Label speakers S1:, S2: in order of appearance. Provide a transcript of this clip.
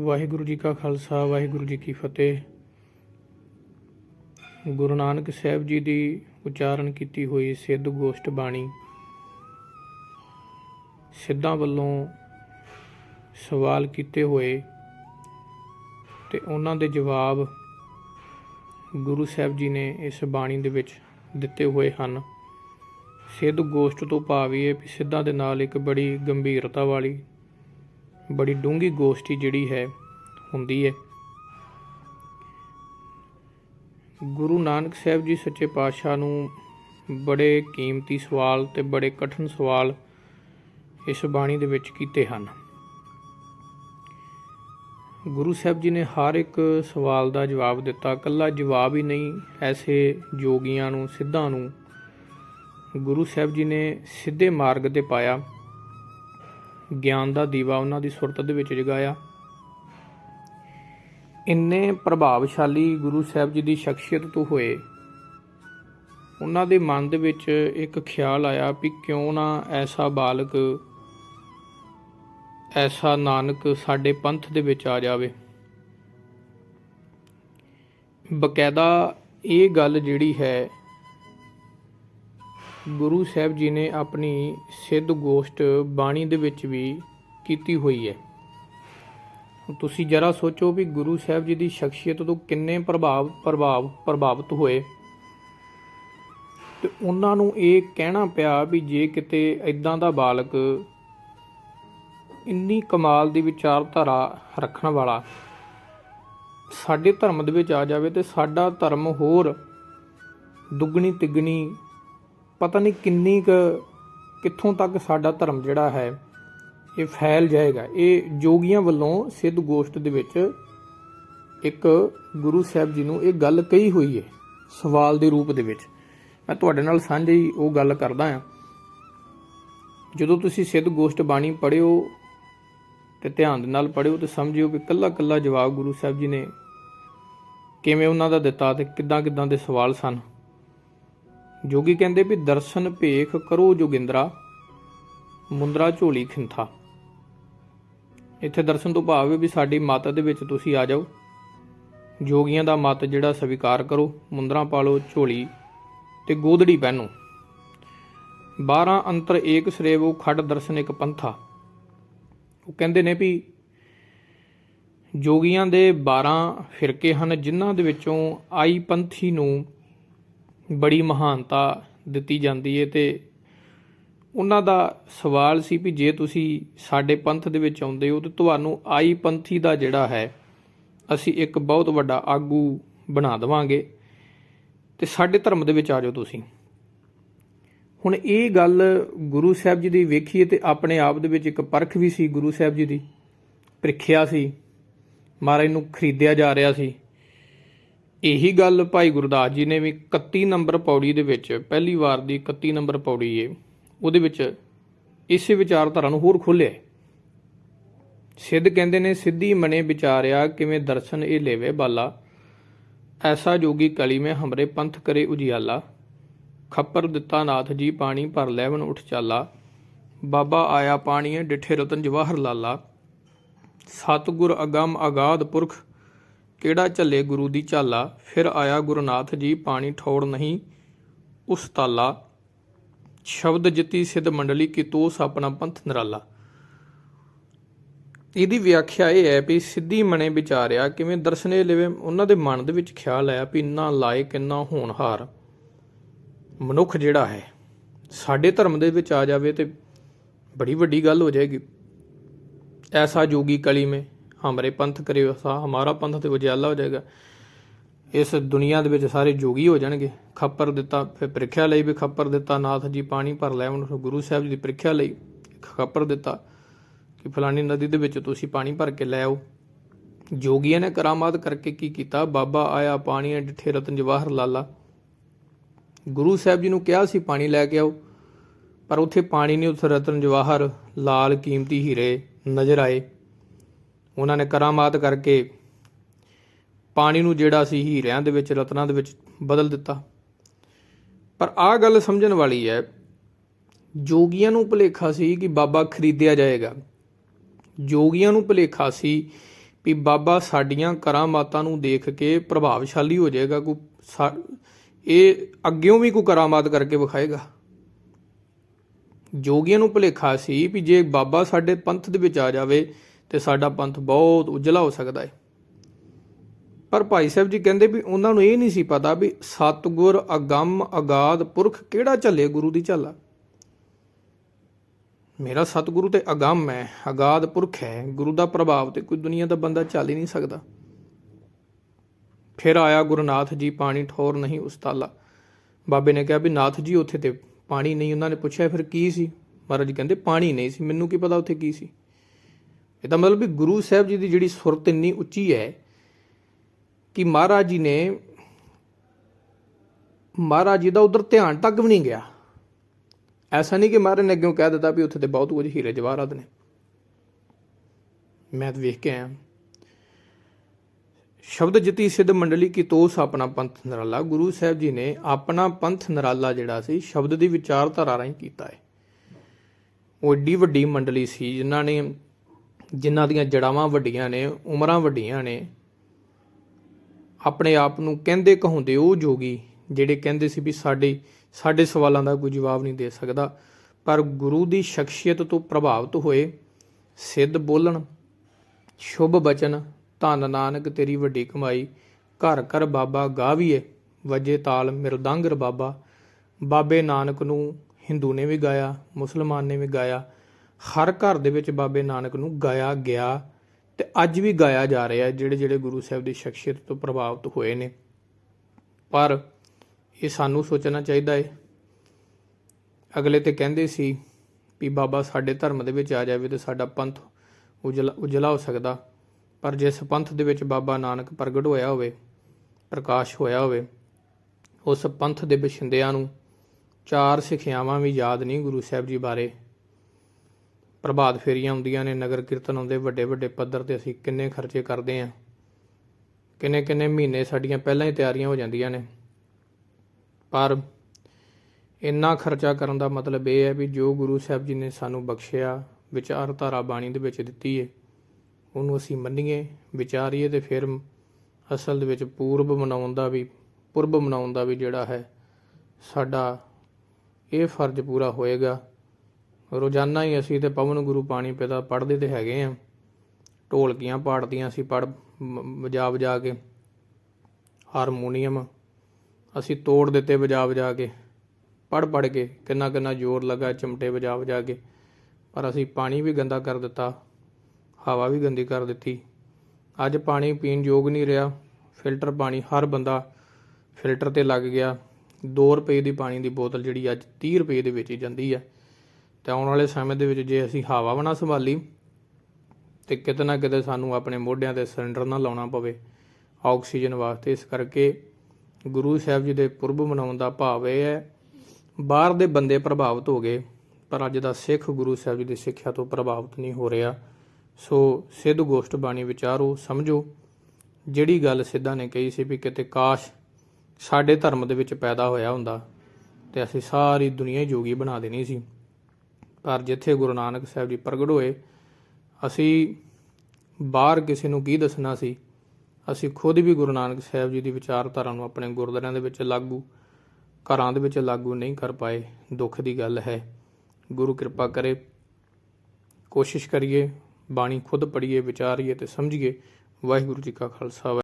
S1: ਵਾਹਿਗੁਰੂ ਜੀ ਕਾ ਖਾਲਸਾ, ਵਾਹਿਗੁਰੂ ਜੀ ਕੀ ਫਤਿਹ। ਗੁਰੂ ਨਾਨਕ ਸਾਹਿਬ ਜੀ ਦੀ ਉਚਾਰਨ ਕੀਤੀ ਹੋਈ ਸਿੱਧ ਗੋਸ਼ਟ ਬਾਣੀ ਸਿੱਧਾਂ ਵੱਲੋਂ ਸਵਾਲ ਕੀਤੇ ਹੋਏ ਤੇ ਉਹਨਾਂ ਦੇ ਜਵਾਬ ਗੁਰੂ ਸਾਹਿਬ ਜੀ ਨੇ ਇਸ ਬਾਣੀ ਦੇ ਵਿੱਚ ਦਿੱਤੇ ਹੋਏ ਹਨ। ਸਿੱਧ ਗੋਸ਼ਟ ਤੋਂ ਭਾਵ ਇਹ ਵੀ ਸਿੱਧਾਂ ਦੇ ਨਾਲ ਇੱਕ ਬੜੀ ਗੰਭੀਰਤਾ ਵਾਲੀ ਬੜੀ ਡੂੰਘੀ ਗੋਸ਼ਟੀ ਜਿਹੜੀ ਹੈ, ਹੁੰਦੀ ਹੈ। ਗੁਰੂ ਨਾਨਕ ਸਾਹਿਬ ਜੀ ਸੱਚੇ ਪਾਤਸ਼ਾਹ ਨੂੰ ਬੜੇ ਕੀਮਤੀ ਸਵਾਲ ਤੇ ਬੜੇ ਕਠਿਨ ਸਵਾਲ ਇਸ ਬਾਣੀ ਦੇ ਵਿੱਚ ਕੀਤੇ ਹਨ। ਗੁਰੂ ਸਾਹਿਬ ਜੀ ਨੇ ਹਰ ਇੱਕ ਸਵਾਲ ਦਾ ਜਵਾਬ ਦਿੱਤਾ। ਕੱਲਾ ਜਵਾਬ ਹੀ ਨਹੀਂ, ਐਸੇ ਜੋਗੀਆਂ ਨੂੰ, ਸਿੱਧਾਂ ਨੂੰ ਗੁਰੂ ਸਾਹਿਬ ਜੀ ਨੇ ਸਿੱਧੇ ਮਾਰਗ ਤੇ ਪਾਇਆ। ਗਿਆਨ ਦਾ ਦੀਵਾ ਉਹਨਾਂ ਦੀ ਸੁਰਤ ਦੇ ਵਿੱਚ ਜਗਾਇਆ। ਇੰਨੇ ਪ੍ਰਭਾਵਸ਼ਾਲੀ ਗੁਰੂ ਸਾਹਿਬ ਜੀ ਦੀ ਸ਼ਖਸੀਅਤ ਤੋਂ ਹੋਏ, ਉਹਨਾਂ ਦੇ ਮਨ ਦੇ ਵਿੱਚ ਇੱਕ ਖਿਆਲ ਆਇਆ ਵੀ ਕਿਉਂ ਨਾ ਐਸਾ ਬਾਲਕ, ਐਸਾ ਨਾਨਕ ਸਾਡੇ ਪੰਥ ਦੇ ਵਿੱਚ ਆ ਜਾਵੇ। ਬਕਾਇਦਾ ਇਹ ਗੱਲ ਜਿਹੜੀ ਹੈ ਗੁਰੂ ਸਾਹਿਬ ਜੀ ਨੇ ਆਪਣੀ ਸਿੱਧ ਗੋਸ਼ਟ ਬਾਣੀ ਦੇ ਵਿੱਚ ਵੀ ਕੀਤੀ ਹੋਈ ਹੈ। ਤੁਸੀਂ ਜਰਾ ਸੋਚੋ ਵੀ ਗੁਰੂ ਸਾਹਿਬ ਜੀ ਦੀ ਸ਼ਖਸੀਅਤ ਤੋਂ ਕਿੰਨੇ ਪ੍ਰਭਾਵ ਪ੍ਰਭਾਵ, ਪ੍ਰਭਾਵਿਤ ਹੋਏ। ਤੇ ਉਹਨਾਂ ਨੂੰ ਇਹ ਕਹਿਣਾ ਪਿਆ ਵੀ ਜੇ ਕਿਤੇ ਇਦਾਂ ਦਾ ਬਾਲਕ ਇੰਨੀ ਕਮਾਲ ਦੀ ਵਿਚਾਰਧਾਰਾ ਰੱਖਣ ਵਾਲਾ ਸਾਡੇ ਧਰਮ ਦੇ ਵਿੱਚ ਆ ਜਾਵੇ ਤੇ ਸਾਡਾ ਧਰਮ ਹੋਰ ਦੁੱਗਣੀ ਤਿੱਗਣੀ ਪਤਾ ਨਹੀਂ ਕਿੰਨੀ ਕੁ ਕਿੱਥੋਂ ਤੱਕ ਸਾਡਾ ਧਰਮ ਜਿਹੜਾ ਹੈ, ਇਹ ਫੈਲ ਜਾਏਗਾ। ਇਹ ਜੋਗੀਆਂ ਵੱਲੋਂ ਸਿੱਧ ਗੋਸ਼ਟ ਦੇ ਵਿੱਚ ਇੱਕ ਗੁਰੂ ਸਾਹਿਬ ਜੀ ਨੂੰ ਇਹ ਗੱਲ ਕਹੀ ਹੋਈ ਹੈ, ਸਵਾਲ ਦੇ ਰੂਪ ਦੇ ਵਿੱਚ। ਮੈਂ ਤੁਹਾਡੇ ਨਾਲ ਸਾਂਝੀ ਉਹ ਗੱਲ ਕਰਦਾ ਹਾਂ। ਜਦੋਂ ਤੁਸੀਂ ਸਿੱਧ ਗੋਸ਼ਟ ਬਾਣੀ ਪੜ੍ਹਿਓ ਤੇ ਧਿਆਨ ਦੇ ਨਾਲ ਪੜ੍ਹਿਓ ਤੇ ਸਮਝਿਓ ਕਿ ਕੱਲਾ ਕੱਲਾ ਜਵਾਬ ਗੁਰੂ ਸਾਹਿਬ ਜੀ ਨੇ ਕਿਵੇਂ ਉਹਨਾਂ ਦਾ ਦਿੱਤਾ ਤੇ ਕਿੱਦਾਂ ਕਿੱਦਾਂ ਦੇ ਸਵਾਲ ਸਨ। ਜੋਗੀ ਕਹਿੰਦੇ ਵੀ ਦਰਸ਼ਨ ਭੇਖ ਕਰੋ ਜੋਗਿੰਦਰਾ, ਮੁੰਦਰਾ ਝੋਲੀ ਖਿੰਥਾ। ਇੱਥੇ ਦਰਸ਼ਨ ਤੋਂ ਭਾਵ ਹੈ ਵੀ ਸਾਡੀ ਮੱਤ ਦੇ ਵਿੱਚ ਤੁਸੀਂ ਆ ਜਾਓ। ਜੋਗੀਆਂ ਦਾ ਮਤ ਜਿਹੜਾ ਸਵੀਕਾਰ ਕਰੋ, ਮੁੰਦਰਾ ਪਾ ਲਓ ਝੋਲੀ ਤੇ ਗੋਦੜੀ ਪਹਿਨੋ। 12 ਅੰਤਰ ਏਕ ਸਰੇਵੋ ਖੜ ਦਰਸ਼ਨ ਇੱਕ ਪੰਥਾ। ਉਹ ਕਹਿੰਦੇ ਨੇ ਵੀ ਜੋਗੀਆਂ ਦੇ 12 ਫਿਰਕੇ ਹਨ, ਜਿਨ੍ਹਾਂ ਦੇ ਵਿੱਚੋਂ ਆਈ ਪੰਥੀ ਨੂੰ ਬੜੀ ਮਹਾਨਤਾ ਦਿੱਤੀ ਜਾਂਦੀ ਹੈ ਤੇ ਉਹਨਾਂ ਦਾ ਸਵਾਲ ਸੀ ਵੀ ਜੇ ਤੁਸੀਂ ਸਾਡੇ ਪੰਥ ਦੇ ਵਿੱਚ ਆਉਂਦੇ ਹੋ ਤੇ ਤੁਹਾਨੂੰ ਆਈ ਪੰਥੀ ਦਾ ਜਿਹੜਾ ਹੈ, ਅਸੀਂ ਇੱਕ ਬਹੁਤ ਵੱਡਾ ਆਗੂ ਬਣਾ ਦੇਵਾਂਗੇ ਤੇ ਸਾਡੇ ਧਰਮ ਦੇ ਵਿੱਚ ਆ ਜਾਓ ਤੁਸੀਂ। ਹੁਣ ਇਹ ਗੱਲ ਗੁਰੂ ਸਾਹਿਬ ਜੀ ਦੀ ਵੇਖੀਏ ਤੇ ਆਪਣੇ ਆਪ ਦੇ ਵਿੱਚ ਇੱਕ ਪਰਖ ਵੀ ਸੀ ਗੁਰੂ ਸਾਹਿਬ ਜੀ ਦੀ, ਪ੍ਰੀਖਿਆ ਸੀ, ਮਹਾਰਾਜ ਨੂੰ ਖਰੀਦਿਆ ਜਾ ਰਿਹਾ ਸੀ। ਇਹੀ ਗੱਲ ਭਾਈ ਗੁਰਦਾਸ ਜੀ ਨੇ ਵੀ 31 ਨੰਬਰ ਪੌੜੀ ਦੇ ਵਿੱਚ, ਪਹਿਲੀ ਵਾਰ ਦੀ 31 ਨੰਬਰ ਪੌੜੀ ਏ, ਉਹਦੇ ਵਿੱਚ ਇਸੇ ਵਿਚਾਰਧਾਰਾ ਨੂੰ ਹੋਰ ਖੋਲਿਆ ਸਿੱਧ ਕਹਿੰਦੇ ਨੇ, ਸਿੱਧੀ ਮਨੇ ਵਿਚਾਰਿਆ ਕਿਵੇਂ ਦਰਸ਼ਨ ਇਹ ਲੈਵੇ ਬਾਲਾ, ਐਸਾ ਜੋਗੀ ਕਲੀ ਮੈਂ ਹਮਰੇ ਪੰਥ ਕਰੇ ਉਜਿਆਲਾ, ਖੱਪਰ ਦਿੱਤਾ ਨਾਥ ਜੀ ਪਾਣੀ ਭਰ ਲੈਵਨ ਉਠ ਚਾਲਾ, ਬਾਬਾ ਆਇਆ ਪਾਣੀਏ ਡਿਠੇ ਰਤਨ ਜਵਾਹਰ ਲਾਲਾ, ਸਤਗੁਰ ਅਗੰਮ ਅਗਾਧ ਪੁਰਖ ਕਿਹੜਾ ਝੱਲੇ ਗੁਰੂ ਦੀ ਝਾਲਾ? ਫਿਰ ਆਇਆ ਗੁਰਨਾਥ ਜੀ, ਪਾਣੀ ਠੋੜ ਨਹੀਂ ਉਸ ਤਾਲਾ ਸ਼ਬਦ ਜਿਤੀ ਸਿੱਧ ਮੰਡਲੀ ਕੀ ਤੋਸ ਆਪਣਾ ਪੰਥ ਨਿਰਾਲਾ। ਇਹਦੀ ਵਿਆਖਿਆ ਇਹ ਹੈ ਵੀ ਸਿੱਧੀ ਮਨੇ ਵਿਚਾਰਿਆ ਕਿਵੇਂ ਦਰਸ਼ਨੇ ਲਿਵੇ, ਉਹਨਾਂ ਦੇ ਮਨ ਦੇ ਵਿੱਚ ਖਿਆਲ ਆਇਆ ਵੀ ਇੰਨਾ ਲਾਇਕ, ਇੰਨਾ ਹੋਣਹਾਰ ਮਨੁੱਖ ਜਿਹੜਾ ਹੈ, ਸਾਡੇ ਧਰਮ ਦੇ ਵਿੱਚ ਆ ਜਾਵੇ ਤੇ ਬੜੀ ਵੱਡੀ ਗੱਲ ਹੋ ਜਾਏਗੀ। ਐਸਾ ਜੋਗੀ ਕਲੀ ਮੇ ਹਮਾਰੇ ਪੰਥ ਕਰੇ ਵਸਾ ਹਮਾਰਾ ਪੰਥ ਤੇ ਉਜਿਆਲਾ ਹੋ ਜਾਏਗਾ। ਇਸ ਦੁਨੀਆ ਦੇ ਵਿੱਚ ਸਾਰੇ ਜੋਗੀ ਹੋ ਜਾਣਗੇ। ਖੱਪਰ ਦਿੱਤਾ, ਫਿਰ ਪ੍ਰੀਖਿਆ ਲਈ ਵੀ ਖੱਪਰ ਦਿੱਤਾ, ਨਾਥ ਜੀ ਪਾਣੀ ਭਰ ਲੈ ਉਹਨੂੰ ਗੁਰੂ ਸਾਹਿਬ ਜੀ ਦੀ ਪ੍ਰੀਖਿਆ ਲਈ ਖੱਪਰ ਦਿੱਤਾ ਕਿ ਫਲਾਣੀ ਨਦੀ ਦੇ ਵਿੱਚ ਤੁਸੀਂ ਪਾਣੀ ਭਰ ਕੇ ਲੈ ਆਓ। ਜੋਗੀਆਂ ਨੇ ਕਰਾਮਾਤ ਕਰਕੇ ਕੀ ਕੀਤਾ? ਬਾਬਾ ਆਇਆ ਪਾਣੀ ਡਿਠੇ ਰਤਨ ਜਵਾਹਰ ਲਾਲਾ। ਗੁਰੂ ਸਾਹਿਬ ਜੀ ਨੂੰ ਕਿਹਾ ਸੀ, ਪਾਣੀ ਲੈ ਕੇ ਆਓ। ਪਰ ਉੱਥੇ ਪਾਣੀ ਨਹੀਂ, ਉੱਥੇ ਰਤਨ ਜਵਾਹਰ ਲਾਲ ਕੀਮਤੀ ਹੀਰੇ ਨਜ਼ਰ ਆਏ। ਉਹਨਾਂ ਨੇ ਕਰਾਮਾਤ ਕਰਕੇ ਪਾਣੀ ਨੂੰ ਜਿਹੜਾ ਸੀ ਹੀਰਿਆਂ ਦੇ ਵਿੱਚ, ਰਤਨਾਂ ਦੇ ਵਿੱਚ ਬਦਲ ਦਿੱਤਾ। ਪਰ ਆਹ ਗੱਲ ਸਮਝਣ ਵਾਲੀ ਹੈ, ਜੋਗੀਆਂ ਨੂੰ ਭੁਲੇਖਾ ਸੀ ਕਿ ਬਾਬਾ ਖਰੀਦਿਆ ਜਾਏਗਾ। ਜੋਗੀਆਂ ਨੂੰ ਭੁਲੇਖਾ ਸੀ ਵੀ ਬਾਬਾ ਸਾਡੀਆਂ ਕਰਾਮਾਤਾਂ ਨੂੰ ਦੇਖ ਕੇ ਪ੍ਰਭਾਵਸ਼ਾਲੀ ਹੋ ਜਾਏਗਾ, ਕੋਈ ਸਾ- ਇਹ ਅੱਗਿਓਂ ਵੀ ਕੋਈ ਕਰਾਮਾਤ ਕਰਕੇ ਵਿਖਾਏਗਾ। ਜੋਗੀਆਂ ਨੂੰ ਭੁਲੇਖਾ ਸੀ ਵੀ ਜੇ ਬਾਬਾ ਸਾਡੇ ਪੰਥ ਦੇ ਵਿੱਚ ਆ ਜਾਵੇ ਤੇ ਸਾਡਾ ਪੰਥ ਬਹੁਤ ਉਜਲਾ ਹੋ ਸਕਦਾ ਹੈ ਪਰ ਭਾਈ ਸਾਹਿਬ ਜੀ ਕਹਿੰਦੇ ਵੀ ਉਹਨਾਂ ਨੂੰ ਇਹ ਨਹੀਂ ਸੀ ਪਤਾ ਵੀ ਸਤਗੁਰ ਅਗੰਮ ਅਗਾਧ ਪੁਰਖ ਕਿਹੜਾ ਝੱਲੇ ਗੁਰੂ ਦੀ ਝੱਲਾ ਮੇਰਾ ਸਤਿਗੁਰੂ ਤੇ ਅਗੰਮ ਹੈ ਅਗਾਦ ਪੁਰਖ ਹੈ। ਗੁਰੂ ਦਾ ਪ੍ਰਭਾਵ ਤੇ ਕੋਈ ਦੁਨੀਆ ਦਾ ਬੰਦਾ ਝੱਲ ਹੀ ਨਹੀਂ ਸਕਦਾ। ਫਿਰ ਆਇਆ ਗੁਰਨਾਥ ਜੀ, ਪਾਣੀ ਠੋਰ ਨਹੀਂ ਉਸਤਾਲਾ। ਬਾਬੇ ਨੇ ਕਿਹਾ ਵੀ ਨਾਥ ਜੀ, ਉੱਥੇ ਤੇ ਪਾਣੀ ਨਹੀਂ। ਉਹਨਾਂ ਨੇ ਪੁੱਛਿਆ, ਫਿਰ ਕੀ ਸੀ? ਮਹਾਰਾਜ ਕਹਿੰਦੇ, ਪਾਣੀ ਨਹੀਂ ਸੀ। ਮੈਨੂੰ ਕੀ ਪਤਾ ਉੱਥੇ ਕੀ ਸੀ? ਇਹਦਾ ਮਤਲਬ ਵੀ ਗੁਰੂ ਸਾਹਿਬ ਜੀ ਦੀ ਜਿਹੜੀ ਸੁਰਤ ਇੰਨੀ ਉੱਚੀ ਹੈ ਕਿ ਮਹਾਰਾਜ ਜੀ ਨੇ, ਮਹਾਰਾਜ ਜੀ ਦਾ ਉਧਰ ਧਿਆਨ ਤੱਕ ਵੀ ਨਹੀਂ ਗਿਆ। ਐਸਾ ਨਹੀਂ ਕਿ ਮਹਾਰਾਜ ਨੇ ਅੱਗੇ ਕਹਿ ਦਿੱਤਾ ਵੀ ਉੱਥੇ ਤੇ ਬਹੁਤ ਕੁਝ ਹੀਰੇ ਜਵਾਹਰਾਤ ਨੇ। ਮੈਂ ਤਾਂ ਵੇਖ ਕੇ ਆਇਆ। ਸ਼ਬਦ ਜਤੀ ਸਿੱਧ ਮੰਡਲੀ ਕੀ ਤੋਸ ਆਪਣਾ ਪੰਥ ਨਰਾਲਾ। ਗੁਰੂ ਸਾਹਿਬ ਜੀ ਨੇ ਆਪਣਾ ਪੰਥ ਨਰਾਲਾ ਜਿਹੜਾ ਸੀ, ਸ਼ਬਦ ਦੀ ਵਿਚਾਰਧਾਰਾ ਰਾਹੀਂ ਕੀਤਾ ਹੈ। ਉਹ ਏਡੀ ਵੱਡੀ ਮੰਡਲੀ ਸੀ ਜਿਨ੍ਹਾਂ ਨੇ ਜਿਨ੍ਹਾਂ ਦੀਆਂ ਜੜਾਵਾਂ ਵੱਡੀਆਂ ਨੇ, ਉਮਰਾਂ ਵੱਡੀਆਂ ਨੇ, ਆਪਣੇ ਆਪ ਨੂੰ ਕਹਿੰਦੇ ਕਹਾਉਂਦੇ ਉਹ ਜੋਗੀ ਜਿਹੜੇ ਕਹਿੰਦੇ ਸੀ ਵੀ ਸਾਡੇ ਸਾਡੇ ਸਵਾਲਾਂ ਦਾ ਕੋਈ ਜਵਾਬ ਨਹੀਂ ਦੇ ਸਕਦਾ। ਪਰ ਗੁਰੂ ਦੀ ਸ਼ਖਸੀਅਤ ਤੋਂ ਪ੍ਰਭਾਵਿਤ ਹੋਏ, ਸਿੱਧ ਬੋਲਣ, ਸ਼ੁਭ ਬਚਨ, ਧੰਨ ਨਾਨਕ ਤੇਰੀ ਵੱਡੀ ਕਮਾਈ, ਘਰ ਘਰ ਬਾਬਾ ਗਾਵੀਏ, ਵਜੇ ਤਾਲ ਮਿਰਦੰਗਰ ਬਾਬਾ। ਬਾਬੇ ਨਾਨਕ ਨੂੰ ਹਿੰਦੂ ਨੇ ਵੀ ਗਾਇਆ, ਮੁਸਲਮਾਨ ਨੇ ਵੀ ਗਾਇਆ ਹਰ ਘਰ ਦੇ ਵਿੱਚ ਬਾਬੇ ਨਾਨਕ ਨੂੰ ਗਾਇਆ ਗਿਆ ਤੇ ਅੱਜ ਵੀ ਗਾਇਆ ਜਾ ਰਿਹਾ ਜਿਹੜੇ ਜਿਹੜੇ ਗੁਰੂ ਸਾਹਿਬ ਦੀ ਸ਼ਖਸੀਅਤ ਤੋਂ ਪ੍ਰਭਾਵਿਤ ਹੋਏ ਨੇ। ਪਰ ਇਹ ਸਾਨੂੰ ਸੋਚਣਾ ਚਾਹੀਦਾ ਹੈ ਅਗਲੇ ਤੇ ਕਹਿੰਦੇ ਸੀ ਵੀ ਬਾਬਾ ਸਾਡੇ ਧਰਮ ਦੇ ਵਿੱਚ ਆ ਜਾਵੇ ਤੇ ਸਾਡਾ ਪੰਥ ਉਜਲਾ ਉਜਲਾ ਹੋ ਸਕਦਾ। ਪਰ ਜਿਸ ਪੰਥ ਦੇ ਵਿੱਚ ਬਾਬਾ ਨਾਨਕ ਪ੍ਰਗਟ ਹੋਇਆ ਹੋਵੇ, ਪ੍ਰਕਾਸ਼ ਹੋਇਆ ਹੋਵੇ, ਉਸ ਪੰਥ ਦੇ ਬਸ਼ਿੰਦਿਆਂ ਨੂੰ ਚਾਰ ਸਿੱਖਿਆਵਾਂ ਵੀ ਯਾਦ ਨਹੀਂ ਗੁਰੂ ਸਾਹਿਬ ਜੀ ਬਾਰੇ। ਪ੍ਰਭਾਤ ਫੇਰੀਆਂ ਹੁੰਦੀਆਂ ਨੇ, ਨਗਰ ਕੀਰਤਨ ਹੁੰਦੇ ਵੱਡੇ ਵੱਡੇ ਪੱਧਰ ਤੇ ਅਸੀਂ ਕਿੰਨੇ ਖਰਚੇ ਕਰਦੇ ਆਂ। ਕਿੰਨੇ ਕਿੰਨੇ ਮਹੀਨੇ ਸਾਡੀਆਂ ਪਹਿਲਾਂ ਹੀ ਤਿਆਰੀਆਂ ਹੋ ਜਾਂਦੀਆਂ ਨੇ। ਪਰ ਇੰਨਾ ਖਰਚਾ ਕਰਨ ਦਾ ਮਤਲਬ ਇਹ ਹੈ ਵੀ ਜੋ ਗੁਰੂ ਸਾਹਿਬ ਜੀ ਨੇ ਸਾਨੂੰ ਬਖਸ਼ਿਆ ਵਿਚਾਰਧਾਰਾ ਬਾਣੀ ਦੇ ਵਿੱਚ ਦਿੱਤੀ ਹੈ ਉਹਨੂੰ ਅਸੀਂ ਮੰਨੀਏ, ਵਿਚਾਰੀਏ ਤੇ ਫਿਰ ਅਸਲ ਦੇ ਵਿੱਚ ਪੂਰਬ ਮਨਾਉਣ ਦਾ ਵੀ, ਪੁਰਬ ਮਨਾਉਣ ਦਾ ਵੀ ਜਿਹੜਾ ਹੈ, ਸਾਡਾ ਇਹ ਫਰਜ਼ ਪੂਰਾ ਹੋਏਗਾ। ਰੋਜ਼ਾਨਾ ਹੀ ਅਸੀਂ ਤੇ ਪਵਨ ਗੁਰੂ ਪਾਣੀ ਪਿਤਾ ਪੜ੍ਹਦੇ ਤੇ ਹੈਗੇ ਆ ਢੋਲਕੀਆਂ ਪਾੜਦੀਆਂ ਅਸੀਂ ਪੜ ਵਜਾ ਵਜਾ ਕੇ। ਹਾਰਮੋਨੀਅਮ ਅਸੀਂ ਤੋੜ ਦਿੱਤੇ ਵਜਾ ਵਜਾ ਕੇ। ਪੜ ਪੜ ਕੇ ਕਿੰਨਾ ਕਿੰਨਾ ਜ਼ੋਰ ਲੱਗਾ, ਚਮਟੇ ਵਜਾ ਵਜਾ ਕੇ। ਪਰ ਅਸੀਂ ਪਾਣੀ ਵੀ ਗੰਦਾ ਕਰ ਦਿੱਤਾ, ਹਵਾ ਵੀ ਗੰਦੀ ਕਰ ਦਿੱਤੀ। ਅੱਜ ਪਾਣੀ ਪੀਣ ਯੋਗ ਨਹੀਂ ਰਿਹਾ। ਫਿਲਟਰ ਪਾਣੀ ਹਰ ਬੰਦਾ ਫਿਲਟਰ ਤੇ ਲੱਗ ਗਿਆ। 2 ਰੁਪਏ ਦੀ ਪਾਣੀ ਦੀ ਬੋਤਲ ਜਿਹੜੀ ਅੱਜ 30 ਰੁਪਏ ਦੇ ਵਿੱਚ ਹੀ ਜਾਂਦੀ ਹੈ ਤੇ ਆਉਣ ਵਾਲੇ ਸਮੇਂ ਦੇ ਵਿੱਚ ਜੇ ਅਸੀਂ ਹਵਾ ਬਣਾ ਸੰਭਾਲੀ ਤੇ ਕਿਤੇ ਨਾ ਕਿਤੇ ਸਾਨੂੰ ਆਪਣੇ ਮੋਢਿਆਂ ਤੇ ਸਿਲੰਡਰ ਨਾ ਲਾਉਣਾ ਪਵੇ ਆਕਸੀਜਨ ਵਾਸਤੇ, ਇਸ ਕਰਕੇ ਗੁਰੂ ਸਾਹਿਬ ਜੀ ਦੇ ਪੁਰਬ ਮਨਾਉਣ ਦਾ ਭਾਵ ਇਹ ਹੈ, ਬਾਹਰ ਦੇ ਬੰਦੇ ਪ੍ਰਭਾਵਿਤ ਹੋ ਗਏ, ਪਰ ਅੱਜ ਦਾ ਸਿੱਖ ਗੁਰੂ ਸਾਹਿਬ ਜੀ ਦੀ ਸਿੱਖਿਆ ਤੋਂ ਪ੍ਰਭਾਵਿਤ ਨਹੀਂ ਹੋ ਰਿਹਾ। ਸੋ ਸਿੱਧ ਗੋਸ਼ਟ ਬਾਣੀ ਵਿਚਾਰੋ, ਸਮਝੋ, ਜਿਹੜੀ ਗੱਲ ਸਿੱਧਾ ਨੇ ਕਹੀ ਸੀ ਵੀ ਕਿਤੇ ਕਾਸ਼ ਸਾਡੇ ਧਰਮ ਦੇ ਵਿੱਚ ਪੈਦਾ ਹੋਇਆ ਹੁੰਦਾ ਤੇ ਅਸੀਂ ਸਾਰੀ ਦੁਨੀਆ ਹੀ ਜੋਗੀ ਬਣਾ ਦੇਣੀ ਸੀ। ਪਰ ਜਿੱਥੇ ਗੁਰੂ ਨਾਨਕ ਸਾਹਿਬ ਜੀ ਪ੍ਰਗਟ ਹੋਏ, ਅਸੀਂ ਬਾਹਰ ਕਿਸੇ ਨੂੰ ਕੀ ਦੱਸਣਾ ਸੀ? ਅਸੀਂ ਖੁਦ ਵੀ ਗੁਰੂ ਨਾਨਕ ਸਾਹਿਬ ਜੀ ਦੀ ਵਿਚਾਰਧਾਰਾ ਨੂੰ ਆਪਣੇ ਗੁਰਦੁਆਰਿਆਂ ਦੇ ਵਿੱਚ ਲਾਗੂ, ਘਰਾਂ ਦੇ ਵਿੱਚ ਲਾਗੂ ਨਹੀਂ ਕਰ ਪਾਏ। ਦੁੱਖ ਦੀ ਗੱਲ ਹੈ। ਗੁਰੂ ਕਿਰਪਾ ਕਰੇ, ਕੋਸ਼ਿਸ਼ ਕਰੀਏ, ਬਾਣੀ ਖੁਦ ਪੜ੍ਹੀਏ, ਵਿਚਾਰੀਏ ਤੇ ਸਮਝੀਏ। ਵਾਹਿਗੁਰੂ ਜੀ ਕਾ ਖਾਲਸਾ